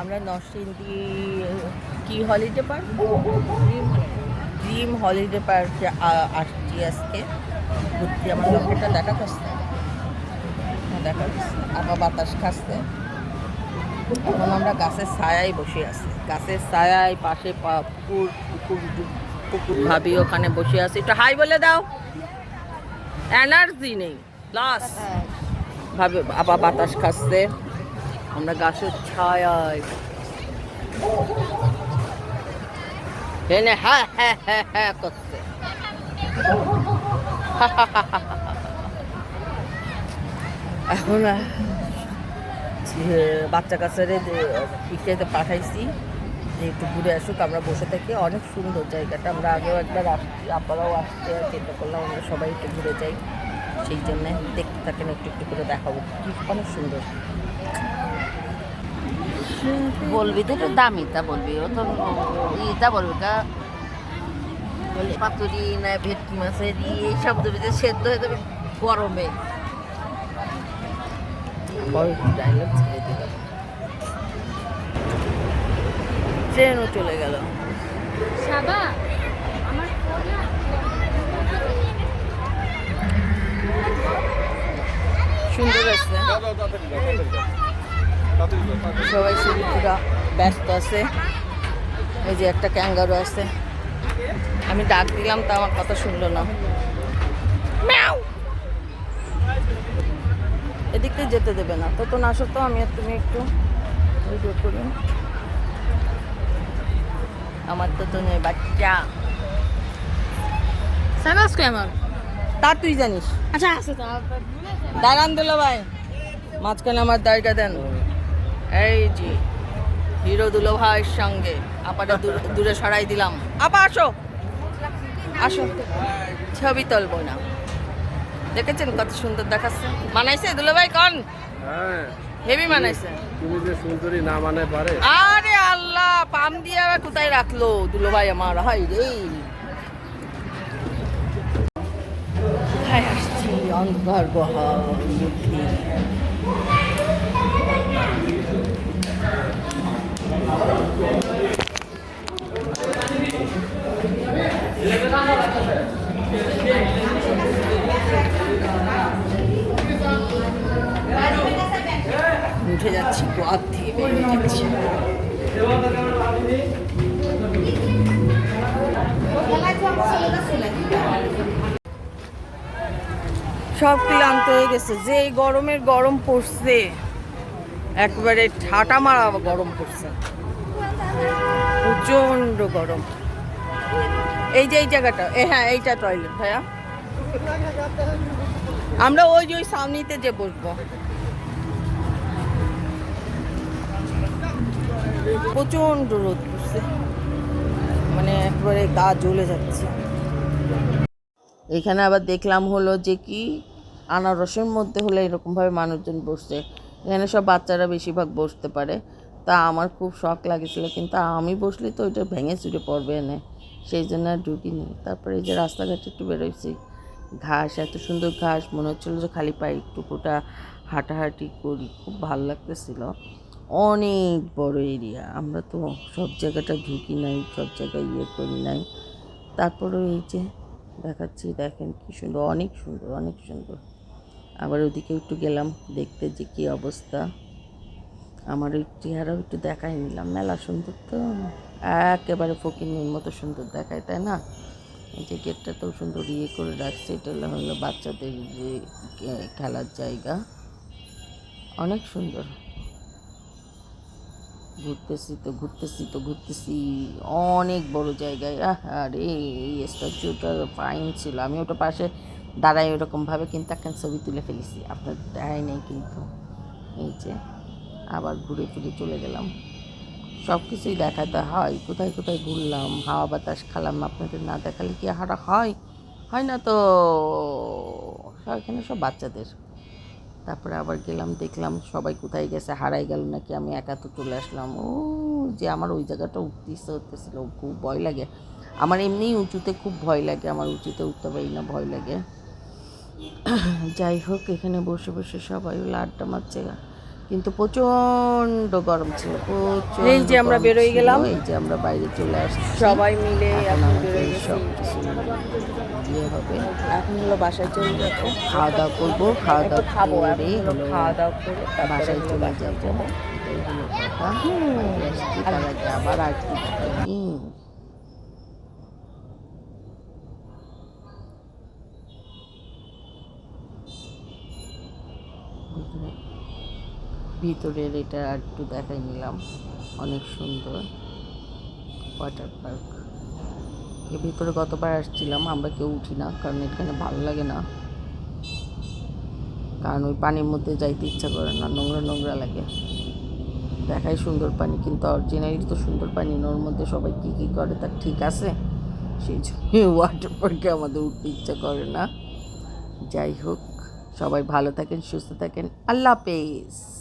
আমরা নরসিংদী কি holiday park dream holiday পার্কে আসছি আজকে। ঘুরতে আমার লোকেরটা দেখা করছে। হ্যাঁ, দেখা আবার বাতাস খাচ্ছে। এখন আমরা গাছের ছায়ায় বসে আছি। গাছের ছায়ায় পাশে পুকুর পুকুর পুকুর ভাবি ওখানে বসে আছি। একটু হাই বলে দাও। এনার্জি নেই। লাস ভাবে আবার বাতাস খাচ্ছে। আমরা গাছের ছায়ায়। এনে হ্যাঁ হ্যাঁ হ্যাঁ হ্যাঁ করছে। এখন বাচ্চা কাচ্চারে পিকটাতে পাঠাইছি, যে একটু ঘুরে আসুক, আমরা বসে থাকি। অনেক সুন্দর জায়গাটা। আমরা আগেও একবার আসছি আপনারাও আসতে চিন্তা করলাম আমরা সবাই একটু ঘুরে যাই। সেই জন্য দেখতে থাকেন, একটু একটু করে দেখাবো। অনেক সুন্দর। বলবি তো একটু দামিটা বলবি ও তো ইটা বলবি কা। বলে পাতুরি না ভেটকি মাছের এইসব দেবে যে সেদ্ধ হয়ে যাবে গরমে। ট্রেনও চলে গেল। সাবা আমার সুন্দর আছে। সবাই সুবিধা ব্যস্ত আছে। এই যে একটা ক্যাঙ্গারু আছে। আমি ডাক দিলাম তা আমার কথা শুনলো না। এদিক দিয়ে যেতে দেবে না। তো না আসো তো আমি আর তুমি একটু ভিডিও করি। আমার তো তো নেই বাচ্চা। সাবা আজকে আমার? তা তুই জানিস। আচ্ছা আছে তো দাঁড়ান দিল ভাই মাঝখানে আমার দাড়িটা দেন। এই জি হিরো দুলো ভাইয়ের সঙ্গে। আপাটা দূর- সরাই দিলাম। আপা আসো। আসো। ছবি তুলবো না। দেখেছেন কত সুন্দর দেখাচ্ছে? মানাইছে? দুলো ভাই কন? হ্যাঁ। হেভি মানাইছে। তুমি যে সুন্দরী না মানে পারে। আরে আল্লাহ পাম দিয়ে আবার কোথায় রাখল? দুলো ভাই আমার হাই রে। কোথায় আসছি? অন্ধকার গুহার উঠে যাচ্ছি গোয়ার থেকে বেরিয়ে যাচ্ছি। সব ক্লান্ত হয়ে গেছে, যে এই গরমের গরম পড়ছে, একবারে ঠাটা মারা গরম পড়ছে। প্রচণ্ড গরম। এই যে এই জায়গাটা, এ হ্যাঁ এইটা টয়লেট ভাইয়া। আমরা ওই যে ওই সামনিতে যে বসবো। প্রচণ্ড রোদ পড়ছে। মানে একবারে গা জ্বলে যাচ্ছে। এখানে আবার দেখলাম হলো যে কি, আনারসের মধ্যে হলে এরকমভাবে মানুষজন বসছে। এখানে সব বাচ্চারা বেশিরভাগ বসতে পারে। তা আমার খুব শখ লাগেছিল, কিন্তু আমি বসলে তো ওইটা ভেঙে চুড়ে পড়বে এনে। সেই জন্য আর ঢুকিনি। তারপরে এই যে রাস্তাঘাটে একটু বেরোইছি। ঘাস, এত সুন্দর ঘাস, মনে হচ্ছিল যে খালি পায়ে একটু কোটা হাঁটাহাঁটি করি। খুব ভালো লাগতেছিল। অনেক বড় এরিয়া আমরা তো সব জায়গাটা ঢুকি নাই, সব জায়গায় ইয়ে করি নাই। তারপরেও এই যে দেখাচ্ছি, দেখেন কি সুন্দর, অনেক সুন্দর অনেক সুন্দর। আবার ওদিকে একটু গেলাম, দেখতে যে কী অবস্থা। আমার ওই চেহারাও একটু দেখাই নিলাম, মেলা সুন্দর তো। একেবারে ফকিনের মতো সুন্দর দেখায়, তাই না? এই যে গেটটা তো সুন্দর ইয়ে করে রাখছে, এটা হলো বাচ্চাদের যে খেলার জায়গা। অনেক সুন্দর। ঘুরতেছি তো ঘুরতেছি তো, ঘুরতেছি। অনেক বড় জায়গায়। আর এই স্ট্যাচুটা ফাইন ছিল। আমি ওটা পাশে দাঁড়াই ওরকমভাবে কিন্তু একটা ছবি তুলে ফেলেছি। আপনার দেখাই নেই কিন্তু। এই যে, আবার ঘুরে ফিরে চলে গেলাম। সব কিছুই দেখাতে হয়। কোথায় কোথায় ঘুরলাম? হাওয়া বাতাস খালাম। আপনাদের না দেখালে কি হারা হয়? হয় না তো? এখানে সব বাচ্চাদের। তারপরে আবার গেলাম, দেখলাম সবাই কোথায় গেছে, হারাই গেল নাকি, আমি একা তো চলে আসলাম। ও, যে আমার ওই জায়গাটা উঠতে ইচ্ছে হতেছিল খুব ভয় লাগে। আমার এমনিই উঁচুতে খুব ভয় লাগে, আমার উঁচুতে উঠতে পারি না, ভয় লাগে। যাই হোক, এখানে বসে বসে সবাই আড্ডা মারছে। কিন্তু প্রচণ্ড গরম ছিল প্রচণ্ড এই যে আমরা বেরোয় গেলাম। এই যে আমরা বাইরে চলে আসছি। সবাই মিলে এখন বেরোয় সব কিছু ইয়ে হবে। এখন হলো বাসায় চলে যাব। খাওয়া দাওয়া করব খাওয়া দাওয়া খাব খাওয়া দাওয়া করে বাসায় চলে যাব। আবার আরতি করি। ভিতরে ভিতরের এটা একটু দেখাই নিলাম। অনেক সুন্দর। Water park. এর ভিতরে গতবার আসছিলাম, আমরা কেউ উঠি না, কারণ এখানে ভালো লাগে না। কারণ ওই পানির মধ্যে যাইতে ইচ্ছা করে না, নোংরা নোংরা লাগে। দেখাই সুন্দর পানি, কিন্তু অরিজিনালি তো সুন্দর পানি ওর মধ্যে সবাই কী কী করে, তার ঠিক আছে? সেই জন্য ওয়াটার পার্কে আমাদের উঠতে ইচ্ছা করে না। যাই হোক, সবাই ভালো থাকেন, সুস্থ থাকেন। আল্লাহ হাফেজ।